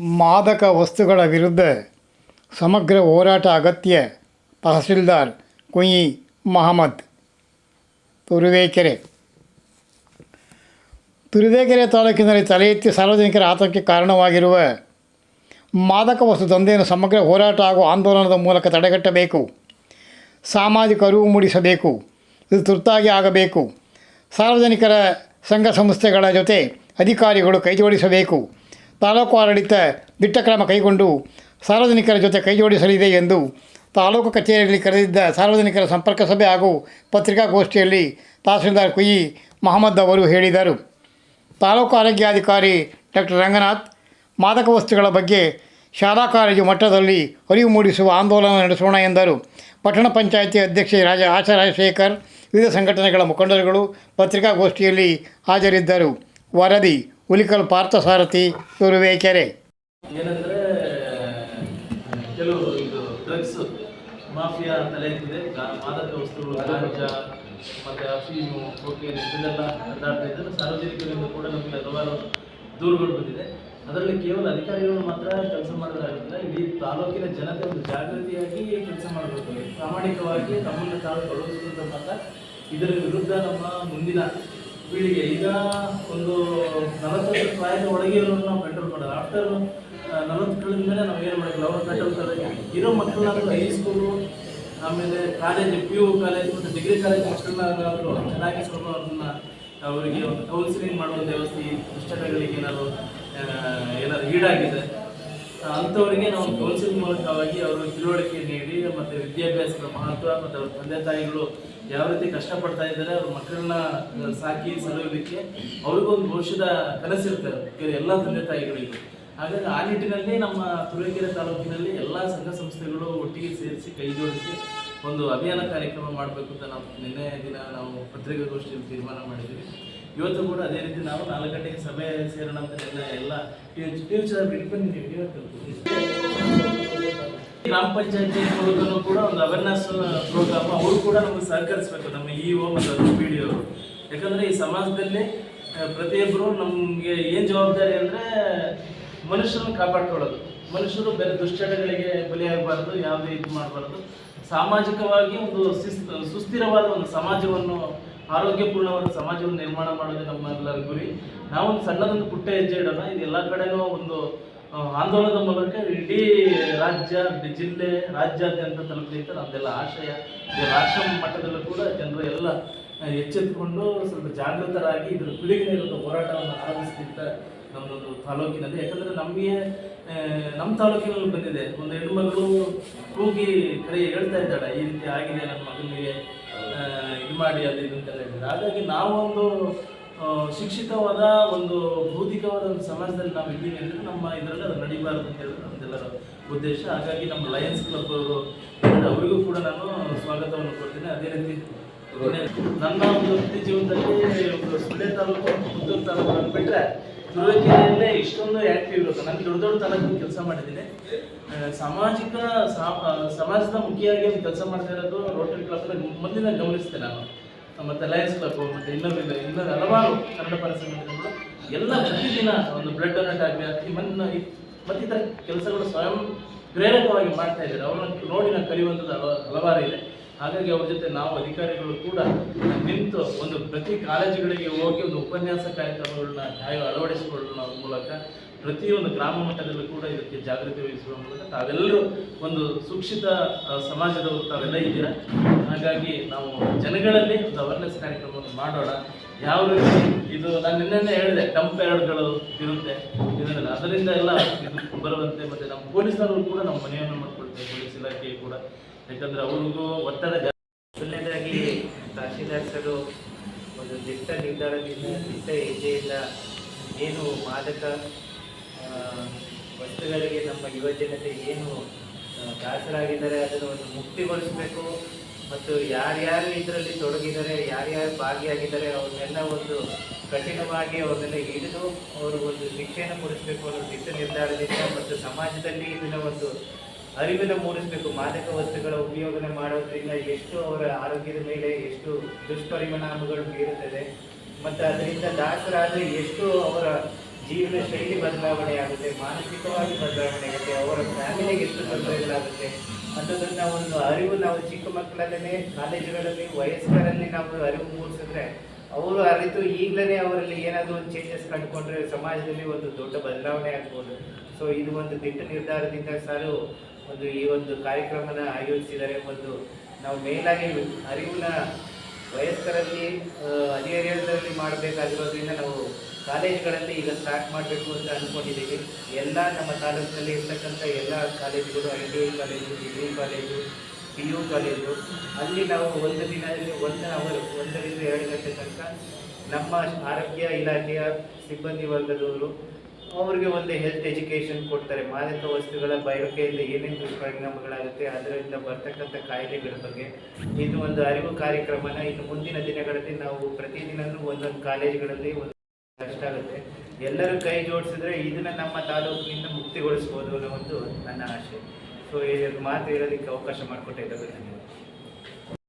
ಮಾದಕ ವಸ್ತುಗಳ ವಿರುದ್ಧ ಸಮಗ್ರ ಹೋರಾಟ ಅಗತ್ಯ, ತಹಸೀಲ್ದಾರ್ ಕುಯಿ ಮಹಮ್ಮದ್. ತುರುವೇಕೆರೆ. ತುರುವೇಕೆರೆ ತಾಲೂಕಿನಲ್ಲಿ ತಲೆ ಎತ್ತಿ ಸಾರ್ವಜನಿಕರ ಆತಂಕಕ್ಕೆ ಕಾರಣವಾಗಿರುವ ಮಾದಕ ವಸ್ತು ದಂಧೆಯನ್ನು ಸಮಗ್ರ ಹೋರಾಟ ಹಾಗೂ ಆಂದೋಲನದ ಮೂಲಕ ತಡೆಗಟ್ಟಬೇಕು. ಸಾಮಾಜಿಕ ಅರಿವು ಮೂಡಿಸಬೇಕು. ಇದು ತುರ್ತಾಗಿ ಆಗಬೇಕು. ಸಾರ್ವಜನಿಕರ ಸಂಘ ಸಂಸ್ಥೆಗಳ ಜೊತೆ ಅಧಿಕಾರಿಗಳು ಕೈಜೋಡಿಸಬೇಕು. ತಾಲೂಕು ಆಡಳಿತ ದಿಟ್ಟ ಕ್ರಮ ಕೈಗೊಂಡು ಸಾರ್ವಜನಿಕರ ಜೊತೆ ಕೈಜೋಡಿಸಲಿದೆ ಎಂದು ತಾಲೂಕು ಕಚೇರಿಯಲ್ಲಿ ಕರೆದಿದ್ದ ಸಾರ್ವಜನಿಕರ ಸಂಪರ್ಕ ಸಭೆ ಹಾಗೂ ಪತ್ರಿಕಾಗೋಷ್ಠಿಯಲ್ಲಿ ತಹಸೀಲ್ದಾರ್ ಕುಯಿ ಮಹಮ್ಮದ್ ಅವರು ಹೇಳಿದರು. ತಾಲೂಕು ಆರೋಗ್ಯಾಧಿಕಾರಿ ಡಾಕ್ಟರ್ ರಂಗನಾಥ್, ಮಾದಕ ವಸ್ತುಗಳ ಬಗ್ಗೆ ಶಾಲಾ ಕಾಲೇಜು ಮಟ್ಟದಲ್ಲಿ ಅರಿವು ಮೂಡಿಸುವ ಆಂದೋಲನ ನಡೆಸೋಣ ಎಂದರು. ಪಟ್ಟಣ ಪಂಚಾಯಿತಿ ಅಧ್ಯಕ್ಷೆ ರಾಜ ಆಶಾ ರಾಜಶೇಖರ್ ವಿವಿಧ ಸಂಘಟನೆಗಳ ಮುಖಂಡರುಗಳು ಪತ್ರಿಕಾಗೋಷ್ಠಿಯಲ್ಲಿ ಹಾಜರಿದ್ದರು. ವರದಿ ಹುಲಿಕಲ್ ಪಾರ್ಥಸಾರಥಿ ತುರುವೇಕೆರೆ ಏನಂದ್ರೆ, ಕೆಲವು ಇದು ಡ್ರಗ್ಸ್ ಮಾಫಿಯಾ ಅಂತಲೇ ಗಾ- ಮಾದಕ ವಸ್ತುಗಳು, ಗಾಂಜಾ, ಮತ್ತೆ ಅಫೀಮು ಕೋಕೇನ್ ಇದನ್ನೆಲ್ಲ ಹರಡ್ತಾ ಇದ್ದಾರೆ ಸಾರ್ವಜನಿಕರಿಂದ ಕೂಡ ನಮಗೆ ಹಲವಾರು ದೂರುಗಳು ಬಂದಿದೆ. ಅದರಲ್ಲಿ ಕೇವಲ ಅಧಿಕಾರಿಗಳು ಮಾತ್ರ ಕೆಲಸ ಮಾಡೋದಾಗಿಲ್ಲ ಇಡೀ ತಾಲೂಕಿನ ಜನತೆ ಒಂದು ಜಾಗೃತಿಯಾಗಿ ಕೆಲಸ ಮಾಡಬೇಕು. ಪ್ರಾಮಾಣಿಕವಾಗಿ ತಮ್ಮನ್ನು ತಾವು ತೊಡಗಿಸಿಕೊಂಡ ಮಾತ್ರ ಇದರ ವಿರುದ್ಧ ನಮ್ಮ ಮುಂದಿನ ಪೀಳಿಗೆ ಈಗ ಒಂದು ನಲವತ್ತು ಪ್ರಾಯದ ಒಳಗೆ ಇರೋರು ನಾವು ಕಂಟ್ರೋಲ್ ಮಾಡೋದು. ಆಫ್ಟರ್ ನಲವತ್ತು ಕಳೆದ ಮೇಲೆ ನಾವು ಏನು ಮಾಡಿದ್ವಿ ಅವ್ರು ಕಂಟ್ರೋಲ್ ಮಾಡೋದು. ಇರೋ ಮಕ್ಕಳನ್ನ ಹೈಸ್ಕೂಲು ಆಮೇಲೆ ಕಾಲೇಜ್ ಪಿ ಯು ಕಾಲೇಜ್ ಮತ್ತು ಡಿಗ್ರಿ ಕಾಲೇಜ್ ಮಕ್ಕಳನ್ನಾದ್ರೂ ಚೆನ್ನಾಗಿ ಸ್ವಲ್ಪ ಅವ್ರನ್ನ ಅವರಿಗೆ ಒಂದು ಕೌನ್ಸಿಲಿಂಗ್ ಮಾಡುವ ವ್ಯವಸ್ಥೆ ಪುಸ್ತಕಗಳಿಗೆ ಏನಾದರೂ ಏನಾದ್ರು ಈಡಾಗಿದೆ. ಅಂಥವರಿಗೆ ನಾವು ಕೌನ್ಸಿಲ್ ಮೂಲಕವಾಗಿ ಅವರು ತಿಳುವಳಿಕೆ ನೀಡಿ ಮತ್ತು ವಿದ್ಯಾಭ್ಯಾಸದ ಮಹತ್ವ ಮತ್ತು ಅವ್ರ ತಂದೆ ತಾಯಿಗಳು ಯಾವ ರೀತಿ ಕಷ್ಟಪಡ್ತಾ ಇದ್ದಾರೆ, ಅವ್ರ ಮಕ್ಕಳನ್ನ ಸಾಕಿ ಸಲುವಲಿಕ್ಕೆ ಅವ್ರಿಗೊಂದು ಭವಿಷ್ಯದ ಕನಸಿರ್ತಾರೆ ಎಲ್ಲ ತಂದೆ ತಾಯಿಗಳಿಗೂ. ಹಾಗಾಗಿ ಆ ನಿಟ್ಟಿನಲ್ಲಿ ನಮ್ಮ ತುರುವೇಕೆರೆ ತಾಲೂಕಿನಲ್ಲಿ ಎಲ್ಲ ಸಂಘ ಸಂಸ್ಥೆಗಳು ಒಟ್ಟಿಗೆ ಸೇರಿಸಿ ಕೈ ಜೋಡಿಸಿ ಒಂದು ಅಭಿಯಾನ ಕಾರ್ಯಕ್ರಮ ಮಾಡಬೇಕು ಅಂತ ನಾವು ನಿನ್ನೆ ದಿನ ನಾವು ಪತ್ರಿಕಾಗೋಷ್ಠಿಯಲ್ಲಿ ತೀರ್ಮಾನ ಮಾಡಿದ್ದೀವಿ ಇವತ್ತು ಕೂಡ ಅದೇ ರೀತಿ ನಾವು ನಾಲ್ಕು ಗಂಟೆಗೆ ಸಭೆ ಸೇರೋಣ ಅಂತ ಎಲ್ಲ ಎಲ್ಲ ಗ್ರಾಮ ಪಂಚಾಯತಿ ಮೂಲಕನು ಕೂಡ ಒಂದು ಅವೇರ್ನೆಸ್ ಪ್ರೋಗ್ರಾಮ್ ಅವರು ಕೂಡ ನಮಗೆ ಸಹಕರಿಸಬೇಕು, ನಮ್ಮ ಇ ಒ ಮತ್ತು ಪಿ ಡಿ ಅವರು. ಯಾಕಂದ್ರೆ ಈ ಸಮಾಜದಲ್ಲಿ ಪ್ರತಿಯೊಬ್ಬರು ನಮಗೆ ಏನು ಜವಾಬ್ದಾರಿ ಅಂದರೆ ಮನುಷ್ಯರನ್ನು ಕಾಪಾಡ್ಕೊಳ್ಳೋದು. ಮನುಷ್ಯರು ಬೇರೆ ದುಶ್ಚಟಗಳಿಗೆ ಬಲಿಯಾಗಬಾರ್ದು, ಯಾವುದೇ ಇದು ಮಾಡಬಾರ್ದು. ಸಾಮಾಜಿಕವಾಗಿ ಒಂದು ಸುಸ್ಥಿರವಾದ ಒಂದು ಸಮಾಜವನ್ನು ಆರೋಗ್ಯಪೂರ್ಣವಾದ ಸಮಾಜವನ್ನು ನಿರ್ಮಾಣ ಮಾಡೋದೇ ನಮ್ಮೆಲ್ಲರ ಗುರಿ. ನಾವೊಂದು ಸಣ್ಣದೊಂದು ಪುಟ್ಟ ಹೆಜ್ಜೆ ಇಡೋಣ. ಇದು ಎಲ್ಲ ಕಡೆನೂ ಒಂದು ಆಂದೋಲನದ ಮೂಲಕ ಇಡೀ ರಾಜ್ಯ ಜಿಲ್ಲೆ, ರಾಜ್ಯಾದ್ಯಂತ ತನಕ ಅಂತ ನಮ್ದೆಲ್ಲ ಆಶಯ. ರಾಷ್ಟ್ರ ಮಟ್ಟದಲ್ಲೂ ಕೂಡ ಜನರು ಎಲ್ಲ ಎಚ್ಚೆತ್ತುಕೊಂಡು ಸ್ವಲ್ಪ ಜಾಗೃತರಾಗಿ ಇದರ ಇರೋದು ಹೋರಾಟವನ್ನು ಆರಂಭಿಸ್ತಿದ್ದ ನಮ್ಮದೊಂದು ತಾಲೂಕಿನಲ್ಲಿ. ಯಾಕಂದರೆ ನಮಗೆ ನಮ್ಮ ತಾಲೂಕಿನಲ್ಲಿ ಬಂದಿದೆ. ಒಂದು ಹೆಣ್ಮಗಳು ಕೂಗಿ ಕೈ ಹೇಳ್ತಾ ಇದ್ದಾಳೆ, ಈ ರೀತಿ ಆಗಿದೆ ನಮ್ಮ ಮಗನಿಗೆ ಇದು ಮಾಡಿ ಅದು ಇದು ಅಂತೆಲ್ಲ ಹೇಳಿದ್ರು ಹಾಗಾಗಿ ನಾವೊಂದು ಶಿಕ್ಷಿತವಾದ ಒಂದು ಭೌತಿಕವಾದ ಒಂದು ಸಮಾಜದಲ್ಲಿ ನಾವು ಇದ್ದೀವಿ ಅಂದರೆ ನಮ್ಮ ಇದರಲ್ಲಿ ಅದು ನಡಿಬಾರದು ಅಂತ ಹೇಳಿದ್ರೆ ನಮ್ದೆಲ್ಲರ ಉದ್ದೇಶ. ಹಾಗಾಗಿ ನಮ್ಮ ಲಯನ್ಸ್ ಕ್ಲಬ್ ಅವರು ಅವರಿಗೂ ಕೂಡ ನಾನು ಸ್ವಾಗತವನ್ನು ಕೊಡ್ತೀನಿ. ಅದೇ ರೀತಿ ನನ್ನ ಒಂದು ವೃತ್ತಿ ಜೀವನದಲ್ಲಿ ಒಂದು ಸುಳ್ಳೆ ತಾಲೂಕು ಪುತ್ತೂರು ತಾಲೂಕು ಬಿಟ್ಟರೆ ತುರುವೇಕೆರೆಯಲ್ಲೇ ಇಷ್ಟೊಂದು ಆಕ್ಟಿವ್ ಇರುತ್ತೆ ನಾನು ದೊಡ್ಡ ದೊಡ್ಡ ತಾಲೂಕು ಕೆಲಸ ಮಾಡಿದ್ದೀನಿ. ಸಾಮಾಜಿಕ ಸಮಾಜದ ಮುಖ್ಯವಾಗಿ ಕೆಲಸ ಮಾಡ್ತಾ ಇರೋದು ರೋಟರಿ ಕ್ಲಬ್ ಮುಂದಿನ ಗಮನಿಸ್ತೇನೆ ನಾನು. ಮತ್ತೆ ಲಯನ್ಸ್ ಕ್ಲಬ್ ಮತ್ತೆ ಇನ್ನೊಂದು ಇದೆ. ಇನ್ನೊಂದು ಹಲವಾರು ಕನ್ನಡ ಪರ ಸಂಘಟನೆಗಳು ಎಲ್ಲ ಪ್ರತಿದಿನ ಒಂದು ಬ್ಲಡ್ ಡೊನೇಟ್ ಆಗಲಿ ಮನ್ನ ಮತ್ತೆ ಮತ್ತಿತರ ಕೆಲಸಗಳು ಸ್ವಯಂ ಪ್ರೇರಕವಾಗಿ ಮಾಡ್ತಾ ಇದ್ದಾರೆ. ಅವರನ್ನು ನೋಡಿ ನಾನು ಕಲಿಯುವಂಥದ್ದು ಹಲ- ಹಲವಾರು ಇದೆ. ಹಾಗಾಗಿ ಅವ್ರ ಜೊತೆ ನಾವು ಅಧಿಕಾರಿಗಳು ಕೂಡ ನಿಂತು ಒಂದು ಪ್ರತಿ ಕಾಲೇಜುಗಳಿಗೆ ಹೋಗಿ ಒಂದು ಉಪನ್ಯಾಸ ಕಾರ್ಯಕ್ರಮಗಳನ್ನ ಅಳವಡಿಸಿಕೊಳ್ಳೋಣ ಅಳವಡಿಸಿಕೊಳ್ಳುವ ಮೂಲಕ ಪ್ರತಿಯೊಂದು ಗ್ರಾಮ ಮಟ್ಟದಲ್ಲೂ ಕೂಡ ಇದಕ್ಕೆ ಜಾಗೃತಿ ವಹಿಸುವ ಮೂಲಕ ತಾವೆಲ್ಲರೂ ಒಂದು ಸುಕ್ಷಿತ ಸಮಾಜದವರು ತಾವೆಲ್ಲ ಇದ್ದೀರಾ? ಹಾಗಾಗಿ ನಾವು ಜನಗಳಲ್ಲಿ ಒಂದು ಅವೇರ್ನೆಸ್ ಕಾರ್ಯಕ್ರಮವನ್ನು ಮಾಡೋಣ. ಯಾವ ರೀತಿ ಇದು ನಾನು ನಿನ್ನೆ ಹೇಳಿದೆ ಡಂಪ್ ಎರಡ್ಗಳು ಇರುತ್ತೆ, ಇದನ್ನೆಲ್ಲ. ಅದರಿಂದ ಎಲ್ಲ ಇದು ಬರುವಂತೆ ಮತ್ತೆ ನಮ್ಮ ಪೊಲೀಸರು ಕೂಡ ನಮ್ಮ ಮನೆಯನ್ನು ಮಾಡ್ಕೊಳ್ತೇವೆ ಪೊಲೀಸ್ ಇಲಾಖೆ ಕೂಡ. ಯಾಕಂದ್ರೆ ಅವ್ರಿಗೂ ಒತ್ತಡ ಮೊದಲನೇದಾಗಿ ತಹಶೀಲ್ದಾರ್ ಸರು ಒಂದು ದಿಟ್ಟ ನಿರ್ಧಾರದಿಂದ ದಿಟ್ಟ ಹೆಜ್ಜೆಯಿಂದ ಏನು ಮಾದಕ ವಸ್ತುಗಳಿಗೆ ನಮ್ಮ ಯುವಜನತೆ ಏನು ಆ, ದಾಸರಾಗಿದ್ದಾರೆ ಅದನ್ನು ಒಂದು ಮುಕ್ತಿಗೊಳಿಸಬೇಕು ಮತ್ತು ಯಾರ್ಯಾರು ಇದರಲ್ಲಿ ತೊಡಗಿದ್ದಾರೆ ಯಾರ್ಯಾರು ಭಾಗಿಯಾಗಿದ್ದಾರೆ ಅವ್ರನ್ನೆಲ್ಲ ಒಂದು ಕಠಿಣವಾಗಿ ಅವ್ರನ್ನೆಲ್ಲ ಹಿಡಿದು ಅವರು ಒಂದು ಶಿಕ್ಷೆಯನ್ನು ಕೊಡಿಸಬೇಕು ಅನ್ನೋ ದಿಟ್ಟ ನಿರ್ಧಾರದಿಂದ ಮತ್ತು ಸಮಾಜದಲ್ಲಿ ಇದನ್ನ ಒಂದು ಅರಿವಿನ ಮೂಡಿಸಬೇಕು, ಮಾದಕ ವಸ್ತುಗಳ ಉಪಯೋಗನೆ ಮಾಡೋದ್ರಿಂದ ಎಷ್ಟು ಅವರ ಆರೋಗ್ಯದ ಮೇಲೆ ಎಷ್ಟು ದುಷ್ಪರಿಣಾಮಗಳು ಬೀರುತ್ತದೆ, ಮತ್ತು ಅದರಿಂದ ದಾಸರಾದರೆ ಎಷ್ಟು ಅವರ ಜೀವನ ಶೈಲಿ ಬದಲಾವಣೆ ಆಗುತ್ತೆ ಮಾನಸಿಕವಾಗಿ ಬದಲಾವಣೆ ಆಗುತ್ತೆ ಅವರ ಫ್ಯಾಮಿಲಿಗೆ ಎಷ್ಟು ತೊಂದರೆಗಳಾಗುತ್ತೆ ಅಂತದನ್ನ ಒಂದು ಅರಿವು ನಾವು ಚಿಕ್ಕ ಮಕ್ಕಳಲ್ಲೇ, ಕಾಲೇಜುಗಳಲ್ಲಿ, ವಯಸ್ಕರಲ್ಲಿ ನಾವು ಅರಿವು ಮೂಡಿಸಿದ್ರೆ ಅವರು ಅರಿತು ಈಗಲೇ ಅವರಲ್ಲಿ ಏನಾದರೂ ಒಂದು ಚೇಂಜಸ್ ಕಂಡುಕೊಂಡ್ರೆ ಸಮಾಜದಲ್ಲಿ ಒಂದು ದೊಡ್ಡ ಬದಲಾವಣೆ ಆಗ್ಬೋದು. ಸೊ ಇದು ಒಂದು ದಿಟ್ಟ ನಿರ್ಧಾರದಿಂದ ಸಾರು ಒಂದು ಈ ಒಂದು ಕಾರ್ಯಕ್ರಮನ ಆಯೋಜಿಸಿದ್ದಾರೆ ಒಂದು ನಾವು ಮೇಲಾಗಿ ಅರಿವಿನ ವಯಸ್ಕರಲ್ಲಿ ಹದಿಹರೆಯದಲ್ಲಿ ಮಾಡಬೇಕಾಗಿರೋದ್ರಿಂದ ನಾವು ಕಾಲೇಜುಗಳಲ್ಲಿ ಈಗ ಸ್ಟಾರ್ಟ್ ಮಾಡಬೇಕು ಅಂತ ಅಂದ್ಕೊಂಡಿದ್ದೀವಿ ಎಲ್ಲ ನಮ್ಮ ತಾಲೂಕಿನಲ್ಲಿ ಇರ್ತಕ್ಕಂಥ ಎಲ್ಲ ಕಾಲೇಜುಗಳು I T I college degree college P U college, ಅಲ್ಲಿ ನಾವು ಒಂದು ದಿನದಲ್ಲಿ ಒಂದು ಅವರ್, ಒಂದರಿಂದ ಎರಡು ಗಂಟೆ ತನಕ ನಮ್ಮ ಆರೋಗ್ಯ ಇಲಾಖೆಯ ಸಿಬ್ಬಂದಿ ವರ್ಗದವರು ಅವ್ರಿಗೆ ಒಂದು ಹೆಲ್ತ್ ಎಜುಕೇಶನ್ ಕೊಡ್ತಾರೆ. ಮಾದಕ ವಸ್ತುಗಳ ಬಳಕೆಯಿಂದ ಏನೇನು ದುಷ್ಪರಿಣಾಮಗಳಾಗುತ್ತೆ, ಅದರಿಂದ ಬರ್ತಕ್ಕಂಥ ಕಾಯಿಲೆಗಳ ಬಗ್ಗೆ. ಇದು ಒಂದು ಅರಿವು ಕಾರ್ಯಕ್ರಮನ ಇನ್ನು ಮುಂದಿನ ದಿನಗಳಲ್ಲಿ ನಾವು ಪ್ರತಿದಿನನೂ ಒಂದೊಂದು ಕಾಲೇಜುಗಳಲ್ಲಿ ಒಂದು ಕಷ್ಟ ಆಗುತ್ತೆ. ಎಲ್ಲರೂ ಕೈ ಜೋಡಿಸಿದ್ರೆ ಇದನ್ನ ನಮ್ಮ ತಾಲೂಕಿನಿಂದ ಮುಕ್ತಿಗೊಳಿಸ್ಬೋದು ಅನ್ನೋ ಒಂದು ನನ್ನ ಆಶೆ ಸೊ ಮಾತು ಹೇಳೋದಕ್ಕೆ ಅವಕಾಶ ಮಾಡಿಕೊಟ್ಟಿದ್ದಾರೆ ಧನ್ಯವಾದ.